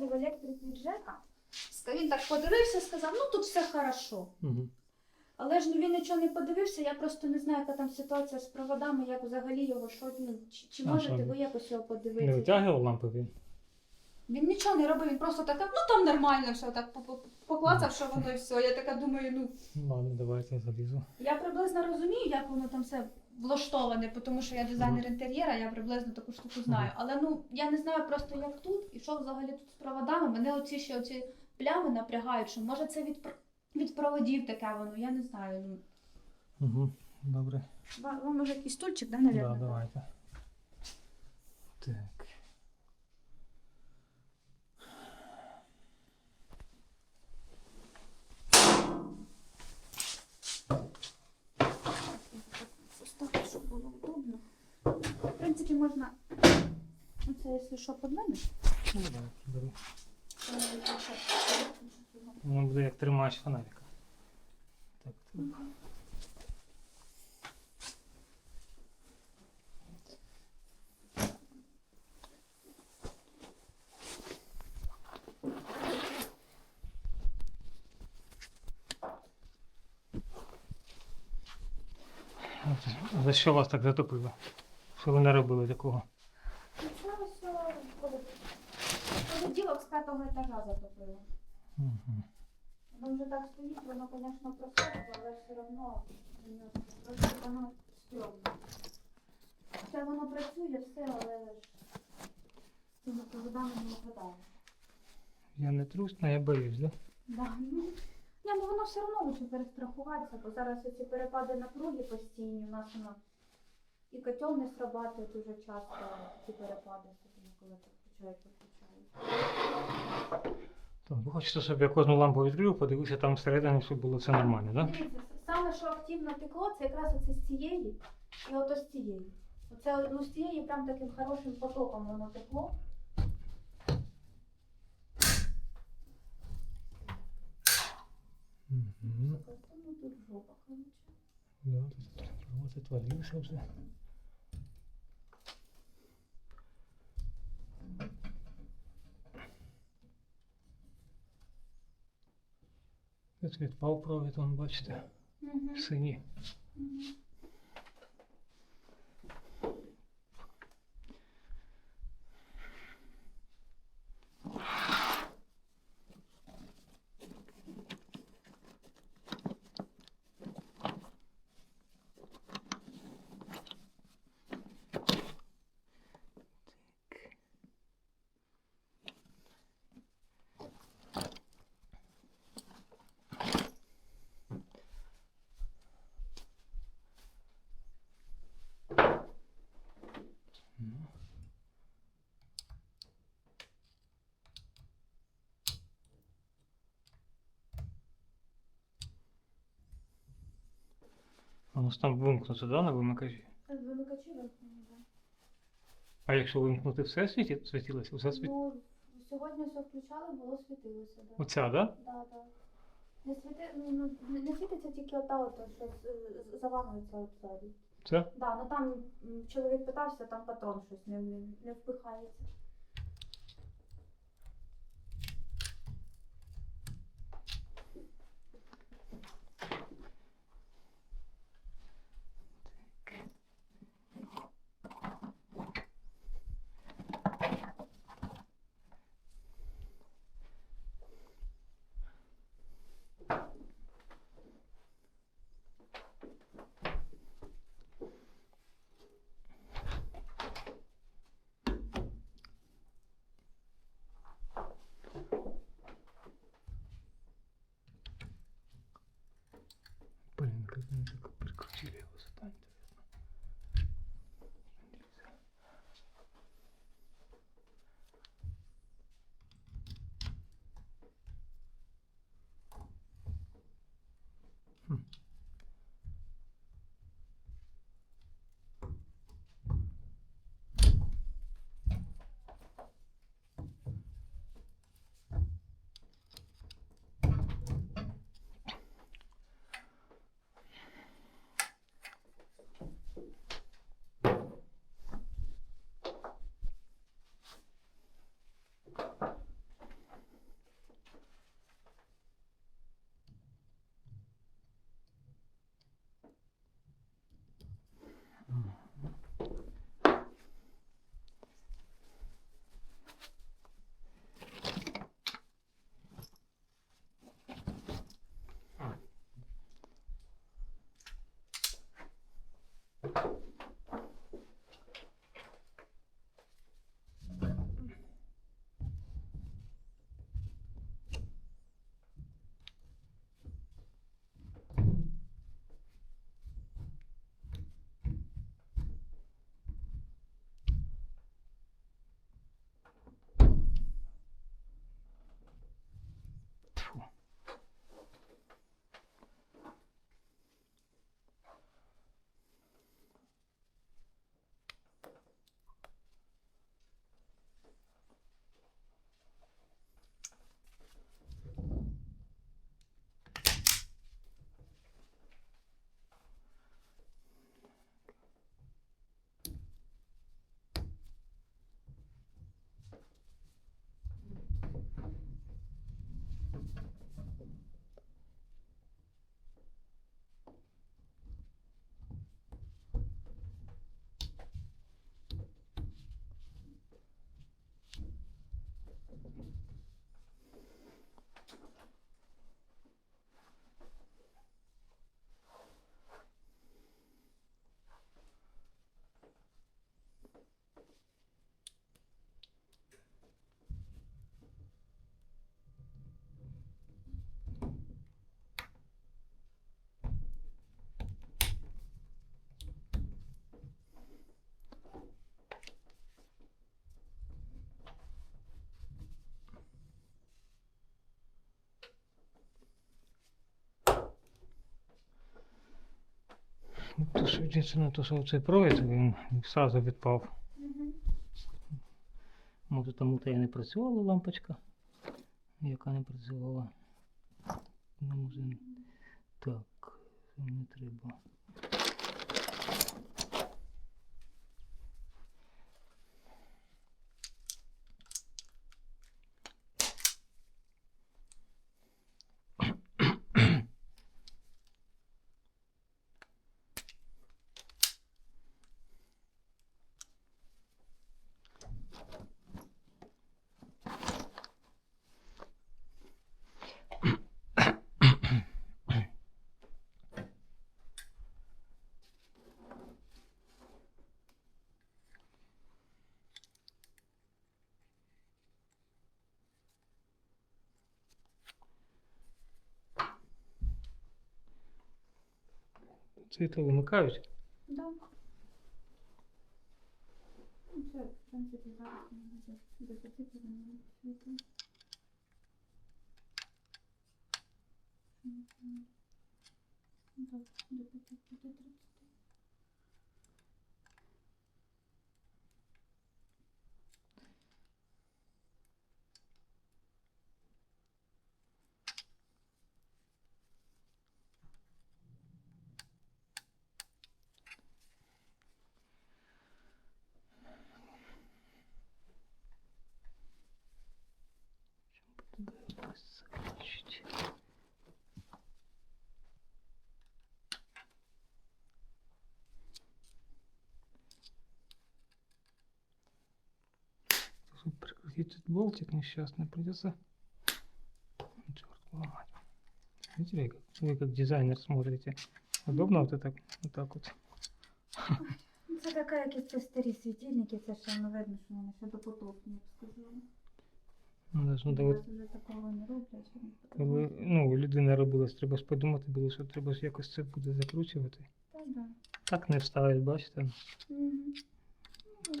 приходив електрик від ЖЕКа. Він так подивився, сказав, ну тут все хорошо. Угу. Але ж ну він нічого не подивився, я просто не знаю, яка там ситуація з проводами, як взагалі його що, ну, чи, чи А можете що? ви якось його Не подивитися? витягував лампи він? Він нічого не робив, він просто так, ну там нормально все, так по- по- поклацав, що воно і все. Я така думаю, ну Ладно, давайте я залізу. я приблизно розумію, як воно там все влаштоване, тому що я дизайнер інтер'єра, я приблизно таку штуку знаю. Але ну я не знаю просто як тут і що взагалі тут з проводами. Мене оці ще оці плями напрягають, що може це від, від проводів таке воно, я не знаю. Ну. Угу. Добре. Ва- Вам може якийсь стульчик, да, Да, давайте. Так. Поставити, щоб було удобно. В принципі, можна оце, якщо що, під мене. Ну, давай, беру. Воно буде як тримач фонарика. Так, так. За що вас так затопило? Що ви не робили такого? Ну, Це ось о, коли- понеділок з п'ятого етажа затопило. Угу. Воно вже так стоїть, воно, звісно, просохло, але все одно просто воно стрьомно. Все воно працює, все, але ж з цими проводами не вгадаєш. Я не трусна, я боюсь, да? Да. Ну, ні, ну воно все одно лучше перестрахуватися, бо зараз ці перепади напруги постійні, у нас воно і котел не срабатує дуже часто, ці перепади, коли так включають, виключають. Так, ви хочете, щоб я кожну лампу відкрив, подивився там всередині, щоб було все нормально, так? Дивіться, саме що активно текло, це якраз оце з цієї і ото з цієї. Оце ну, з цієї прям таким хорошим потоком воно текло. Угу. Ну тут жопа, короче. Да, тут вот отвалился уже. Тут відпав провід, он бачите, сині. синій. Ну. Воно ж там вимкнуто, да, на вимикачі? Вимикачі вимкнені, так. А якщо вимкнути все світі, світилося, все світ... Ну, сьогодні все включали, було світилося, так. Оця, да? Да, да. Не, світи, ну, ну, не світиться тільки ота, от, що з- з- заламується от ззаді. Це? Да, ну там чоловік питався, там патрон щось не, не, не впихається. pergunta que você tá indo. То, що єдине, то, що цей провід, він одразу відпав. Угу. Може тому та і не працювала лампочка, яка не працювала. Ну, може... Так, не треба. Світло вимикають. Да. Ну, це, в принципі, зараз не буде досвітлено світло. Мгм. Ну, так, до 5:30. этот болтик несчастный, придется черт ломать. Видите, ли, как- вы как дизайнер смотрите. Удобно вот это вот так вот. Ну, Це така, як це старі світильники, це ще не видно, що вони ще допотопні, я б сказала. Ну, да, ну, да, от, Зараз вже такого не роблять. що не коли ну, людина робилась, треба ж подумати було, що треба ж якось це буде закручувати. Та да. Так не вставить, бачите? Мгм.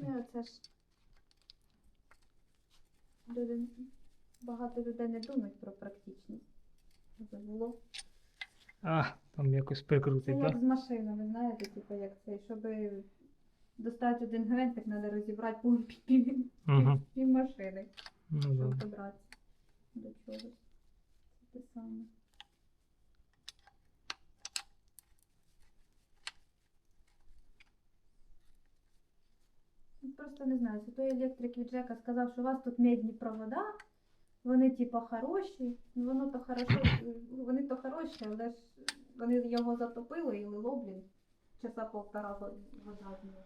Ну, це ж люди, багато людей не думають про практичність. Було. А, там якось Це прикрутить, як так? з машинами, знаєте, типу як це, щоб достати один гвинтик, треба розібрати пів, пів, пів, Угу. пів машини, Ну, щоб да. добратися до чогось. Це те саме. Просто не знаю, це той електрик від Джека сказав, що у вас тут медні провода, вони типа хороші, ну воно то хорошо, вони то хороші, але ж вони його затопили і лило, блін, часа полтора во- вода з нього.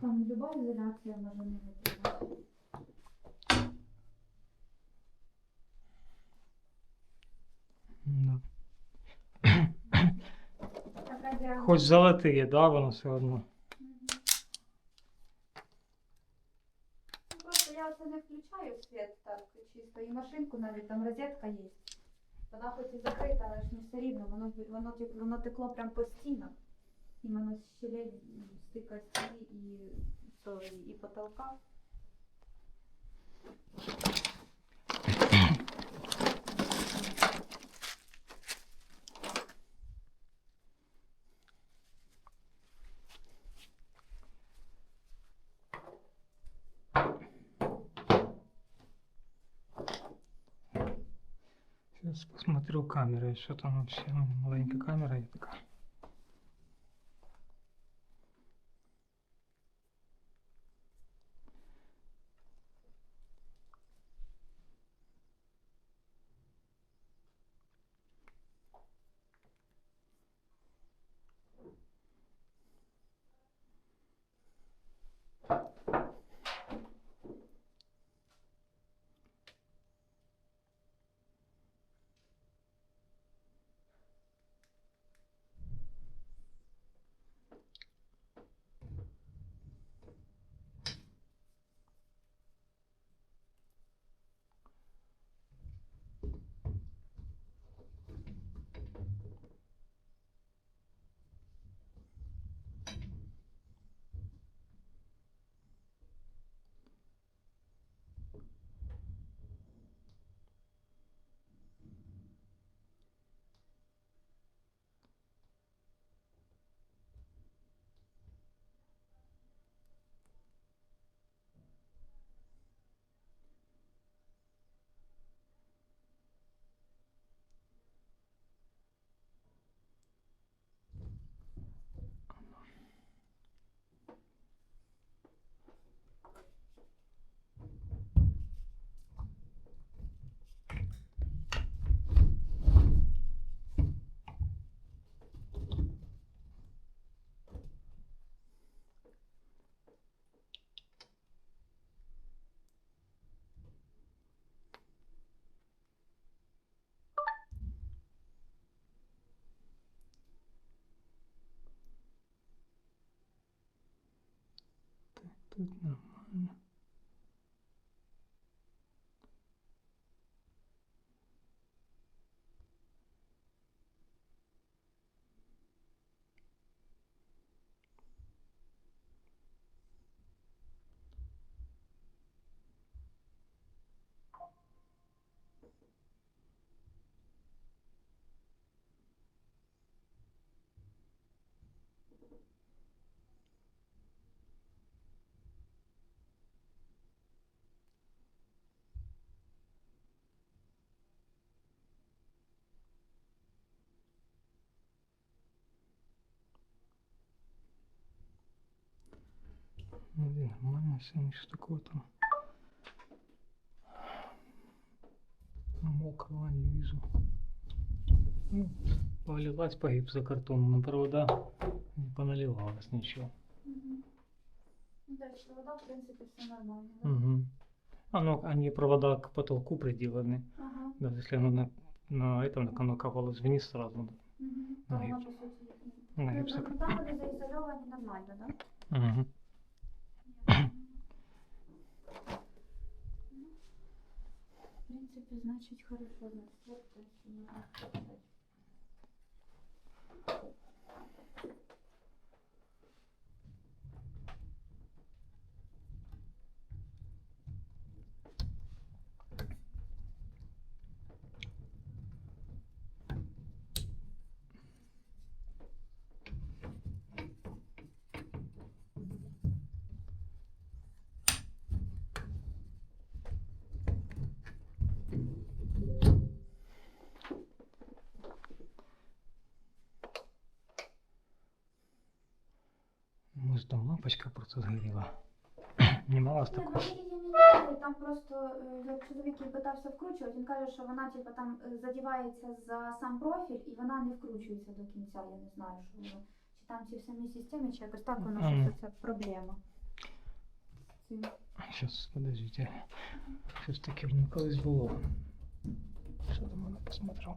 Там люба ізоляція може не витримати. Да. Хоч золотые, да, воно все одно. Мгм. Ну, Просто не включаю світ так чисто. І машинку навіть там розетка є. Вона хоч і закрита, але ж не все рівно. Воно, воно, воно текло прям по стінах. І воно з щелей стика стіни і, і, і потолка. Сейчас посмотрю камеры, что там вообще. Ну, маленькая камера є така. Тут нормально. блин, нормально все, ничего такого там. Мокрого не вижу. Ну, полилась по гипсокартону на провода, не поналивалось ничего. Мгм. Ну, Да, провода, в принципе, все нормально. да? Угу. А ну, они провода к потолку приделаны. Ага. Даже если оно на, на этом, так оно капалось вниз сразу. Мгм. На А вона, гіпс. по суті, як ні. На Ну, гипсокартоне. ну, Там вони заізольовані нормально, да? Угу. Принципе, значит, хорошо. Вот то, лампочка просто сгорела. Не мала Ні, такого. ну там просто, е, як чоловік її питався вкручувати, він каже, що вона типу, там е, задівається за сам профіль і вона не вкручується до кінця. Я не знаю, що воно. Чи там ці в самій системі, чи якось так воно, Мгм. що це проблема. Цим. Сейчас, подождите. Щось таке воно колись було. Що там воно посмотрел?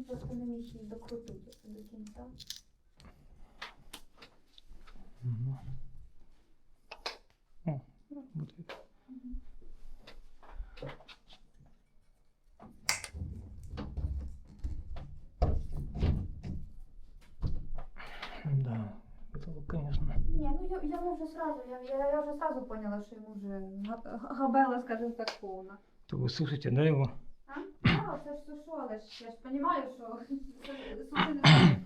Він просто не міг її докрутити до кінця. О, будет. Да, потолок, конечно. Ні, ну я, я вже сразу, я, я, я вже сразу поняла, вже га- га- габела, скажімо так, повна. То вы слышите, да, его? А? Це ж сушу, але ж я ж розумію, що суши не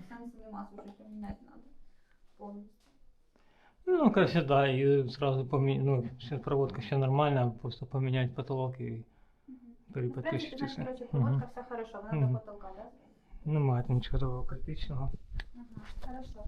сенсу нема сушити, поміняти треба. Повністю. Ну, короче, да, и сразу поменять, ну, все, проводка все нормально, просто поменять потолок и Мгм. Ну, переподключить принципі, значить, все. проводка хорошо, вона Мгм. до потолка, да? Немає там нічого такого критичного. Ага, хорошо.